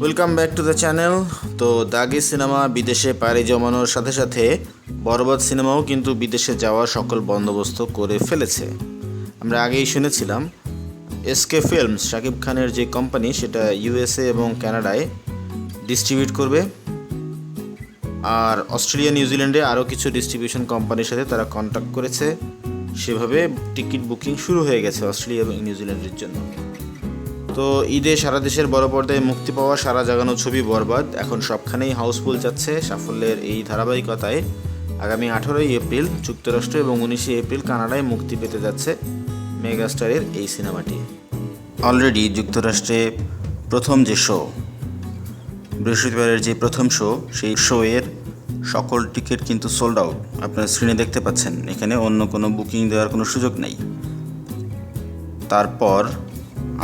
Welcome back to the channel তো Daagi cinema বিদেশে পাড়ি জমানোর সাথে সাথে বরবাদ সিনেমাও কিন্তু বিদেশে যাওয়ার সকল বন্দোবস্ত করে ফেলেছে। আমরা আগেই শুনেছিলাম এসকে ফিল্মস শাকিব খানের যে কোম্পানি সেটা ইউএসএ এবং কানাডায় ডিস্ট্রিবিউট করবে। আর অস্ট্রেলিয়া নিউজিল্যান্ডে আরও কিছু ডিস্ট্রিবিউশন কোম্পানির সাথে তারা কন্ট্যাক্ট করেছে। সেভাবে টিকিট বুকিং শুরু হয়ে গেছে অস্ট্রেলিয়া এবং নিউজিল্যান্ডের জন্য। তো ঈদে সারা দেশের বড় পর্দায় মুক্তি পাওয়া সারা জাগানো ছবি বরবাদ। এখন সবখানেই হাউসফুল যাচ্ছে সাফল্যের এই ধারাবাহিকতায়। আগামী আঠারোই এপ্রিল যুক্তরাষ্ট্র এবং উনিশে এপ্রিল কানাডায় মুক্তি পেতে যাচ্ছে মেগাস্টারের এই সিনেমাটি। অলরেডি যুক্তরাষ্ট্রে প্রথম যে শো, বৃহস্পতিবারের যে প্রথম শো, সেই শো এর সকল টিকিট কিন্তু সোল্ড আউট আপনারা স্ক্রিনে দেখতে পাচ্ছেন, এখানে অন্য কোনো বুকিং দেওয়ার কোনো সুযোগ নেই। তারপর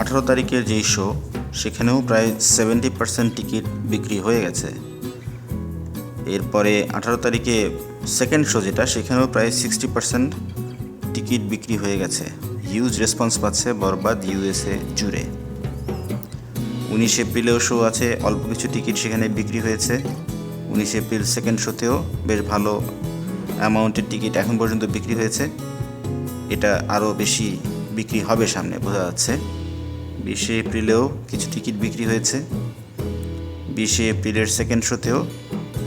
আঠারো তারিখের যেই শো সেখানেও প্রায় সেভেন্টি পার্সেন্ট টিকিট বিক্রি হয়ে গেছে। এরপরে আঠারো তারিখে সেকেন্ড শো যেটা, সেখানেও প্রায় সিক্সটি পার্সেন্ট টিকিট বিক্রি হয়ে গেছে। হিউজ রেসপন্স পাচ্ছে বরবাদ ইউএসএ জুড়ে। উনিশ এপ্রিলেও শো আছে, অল্প কিছু টিকিট সেখানে বিক্রি হয়েছে। উনিশ এপ্রিল সেকেন্ড শোতেও বেশ ভালো অ্যামাউন্টের টিকিট এখন পর্যন্ত বিক্রি হয়েছে। এটা আরও বেশি বিক্রি হবে সামনে, বোঝা যাচ্ছে। বিশে এপ্রিলেও কিছু টিকিট বিক্রি হয়েছে। বিশে এপ্রিলের second শোতেও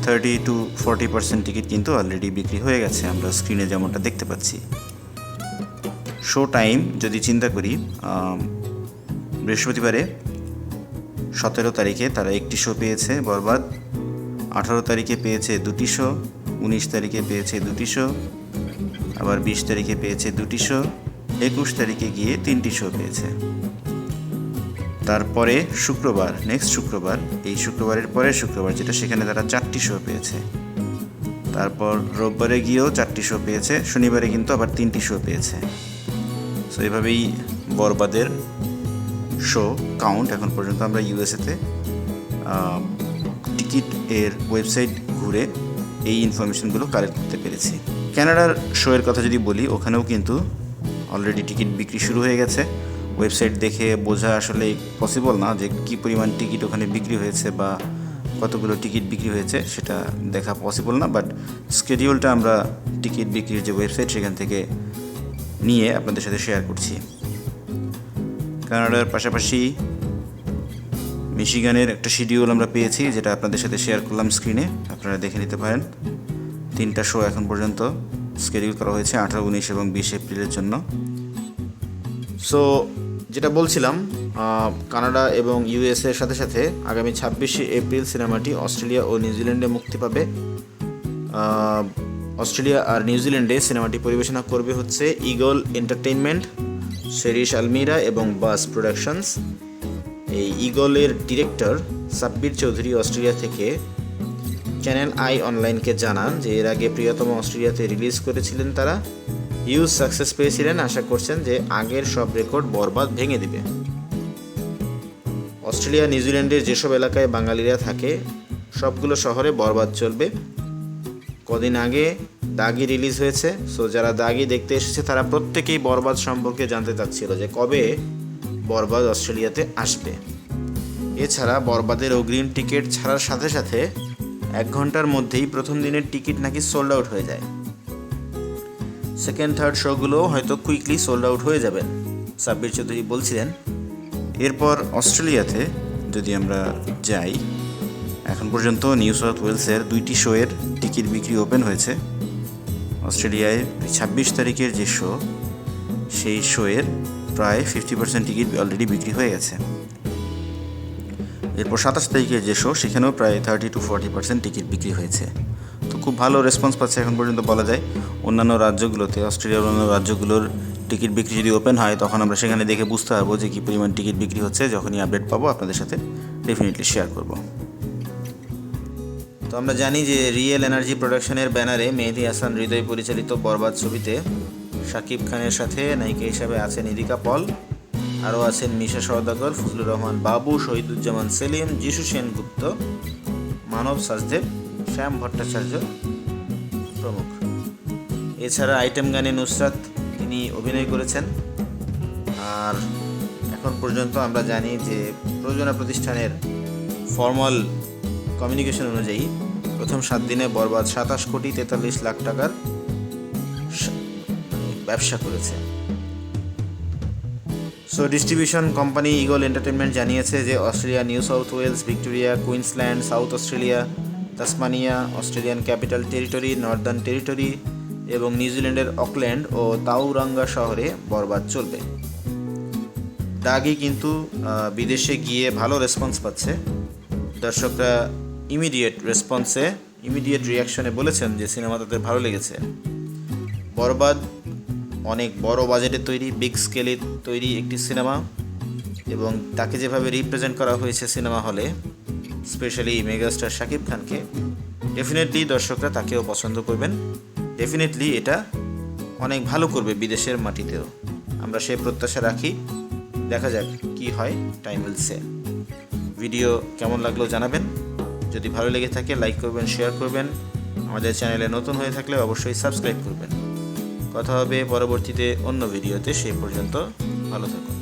thirty to forty percent ticket কিন্তু অলরেডি বিক্রি হয়ে গেছে। আমরা স্ক্রিনে যেমনটা দেখতে পাচ্ছি। শো টাইম যদি চিন্তা করি বৃহস্পতিবারে সতেরো তারিখে তারা একটি শো পেয়েছে বরবাদ। আঠারো তারিখে পেয়েছে দুটি শো উনিশ তারিখে পেয়েছে দুটি শো আবার বিশ তারিখে পেয়েছে দুটি শো একুশ তারিখে গিয়ে তিনটি শো পেয়েছে। তারপরে শুক্রবার নেক্সট শুক্রবার, এই শুক্রবারের পরে শুক্রবার, যেটা সেখানে তারা চারটি শো পেয়েছে। তারপর রোববারে গিয়েও চারটি শো পেয়েছে, শনিবারে কিন্তু আবার তিনটি শো পেয়েছে। সো এভাবেই বরবাদের শো কাউন্ট এখন পর্যন্ত আমরা ইউএসএতে টিকিট এর ওয়েবসাইট ঘুরে এই ইনফরমেশনগুলো কালেক্ট করতে পেরেছি। ক্যানাডার শো এর কথা যদি বলি, ওখানেও কিন্তু অলরেডি টিকিট বিক্রি শুরু হয়ে গেছে। ওয়েবসাইট দেখে বোঝা আসলে পসিবল না যে কী পরিমাণ টিকিট ওখানে বিক্রি হয়েছে বা কতগুলো টিকিট বিক্রি হয়েছে, সেটা দেখা পসিবল না বাট স্কেডিউলটা আমরা টিকিট বিক্রির যে ওয়েবসাইট সেখান থেকে নিয়ে আপনাদের সাথে শেয়ার করছি। কানাডার পাশাপাশি মিশিগানের একটা শিডিউল আমরা পেয়েছি, যেটা আপনাদের সাথে শেয়ার করলাম স্ক্রিনে আপনারা দেখে নিতে পারেন। তিনটা শো এখন পর্যন্ত স্কেডিউল করা হয়েছে আঠারো, উনিশ এবং বিশ এপ্রিলের জন্য। সো যেটা বলছিলাম কানাডা এবং ইউএসএ এর সাথে সাথে আগামী ছাব্বিশে এপ্রিল সিনেমাটি অস্ট্রেলিয়া ও নিউজিল্যান্ডে মুক্তি পাবে। অস্ট্রেলিয়া আর নিউজিল্যান্ডে সিনেমাটি পরিবেশনা করবে হচ্ছে ইগল এন্টারটেইনমেন্ট, শেরিশ আলমিরা এবং বাস প্রোডাকশনস। এই ইগলের ডিরেক্টর সাব্বির চৌধুরী অস্ট্রেলিয়া থেকে চ্যানেল আই অনলাইনকে জানান যে এর আগে প্রিয়তম অস্ট্রেলিয়াতে রিলিজ করেছিলেন তারা। হিউজ সাকসেস পেয়েছিলেন আশা করছেন যে আগের সব রেকর্ড বরবাদ ভেঙে দিবে। অস্ট্রেলিয়া নিউজিল্যান্ডের যেসব এলাকায় বাঙালিরা থাকে, সবগুলো শহরে বরবাদ চলবে। কদিন আগে দাগি রিলিজ হয়েছে সো যারা দাগি দেখতে এসেছে, তারা প্রত্যেকেই বরবাদ সম্পর্কে জানতে চাচ্ছিল যে কবে বরবাদ অস্ট্রেলিয়াতে আসবে। এছাড়া বরবাদের অগ্রিম টিকিট ছাড়ার সাথে সাথে এক ঘণ্টার মধ্যেই প্রথম দিনের টিকিট নাকি সোল্ড আউট হয়ে যায়। সেকেন্ড, থার্ড শোগুলো হয়তো কুইকলি সোল্ড আউট হয়ে যাবেন, সাব্বির চৌধুরী বলছিলেন। এরপর অস্ট্রেলিয়াতে যদি আমরা যাই, এখন পর্যন্ত নিউ সাউথ ওয়েলসের দুইটি শোয়ের টিকিট বিক্রি ওপেন হয়েছে। অস্ট্রেলিয়ায় ছাব্বিশ তারিখের যে শো, সেই শোয়ের প্রায় ফিফটি পার্সেন্ট টিকিট অলরেডি বিক্রি হয়ে গেছে। এরপর সাতাশ তারিখের যে শো, সেখানেও প্রায় thirty to forty percent ticket বিক্রি হয়েছে। তো খুব ভালো রেসপন্স পাচ্ছে এখন পর্যন্ত বলা যায়। অন্যান্য রাজ্যগুলোতে, অস্ট্রেলিয়ার অন্যান্য রাজ্যগুলোর টিকিট বিক্রি যদি ওপেন হয়, তখন আমরা সেখানে দেখে বুঝতে পারব যে কী পরিমাণ টিকিট বিক্রি হচ্ছে। যখনই আপডেট পাবো, আপনাদের সাথে ডেফিনেটলি শেয়ার করব। তো আমরা জানি যে রিয়েল এনার্জি প্রোডাকশনের ব্যানারে মেহেদি হাসান হৃদয় পরিচালিত বরবাদ ছবিতে শাকিব খানের সাথে নায়িকা হিসাবে আছেন ইদিকা পল। আরও আছেন মিশা সওদাগর, ফজলুর রহমান বাবু, শহীদুজ্জামান সেলিম, যিশু সেনগুপ্ত, মানব সাজদেব শ্যাম ভট্টাচার্য প্রমুখ। এছাড়া আইটেম গানে নুসরাত, তিনি অভিনয় করেছেন। আর এখন পর্যন্ত আমরা জানি যে প্রযোজনা প্রতিষ্ঠানের ফর্মাল কমিউনিকেশন অনুযায়ী প্রথম সাত দিনে বরবাদ সাতাশ কোটি তেতাল্লিশ লাখ টাকার ব্যবসা করেছে। So distribution company Eagle Entertainment জানিয়েছে যে Australia New South Wales Victoria Queensland South Australia Tasmania, Australian Capital Territory, Northern Territory এবং নিউজিল্যান্ডের অকল্যান্ড ও তাউরাঙ্গা শহরে বরবাদ চলবে। ডাগি কিন্তু বিদেশে গিয়ে ভালো রেসপন্স পাচ্ছে। দর্শকরা ইমিডিয়েট রেসপন্সে ইমিডিয়েট রিয়াকশনে বলেছেন যে সিনেমা তাদের ভালো লেগেছে। বরবাদ অনেক বড় বাজেটে তৈরি বিগ স্কেলে তৈরি একটি সিনেমা এবং তাকে যেভাবে রিপ্রেজেন্ট করা হয়েছে সিনেমা হলে স্পেশালি মেগাস্টার শাকিব খানকে। ডেফিনেটলি দর্শকরা তাকেও পছন্দ করবেন। ডেফিনেটলি এটা অনেক ভালো করবে বিদেশের মাটিতেও। আমরা সেই প্রত্যাশা রাখি। দেখা যাক কি হয় টাইম উইল সে ভিডিও কেমন লাগল জানাবেন। যদি ভালো লেগে থাকে লাইক করবেন শেয়ার করবেন। আমাদের চ্যানেলে নতুন হয়ে থাকলে অবশ্যই সাবস্ক্রাইব করবেন। কথা হবে পরবর্তীতে অন্য ভিডিওতে সেই পর্যন্ত ভালো থাকুন।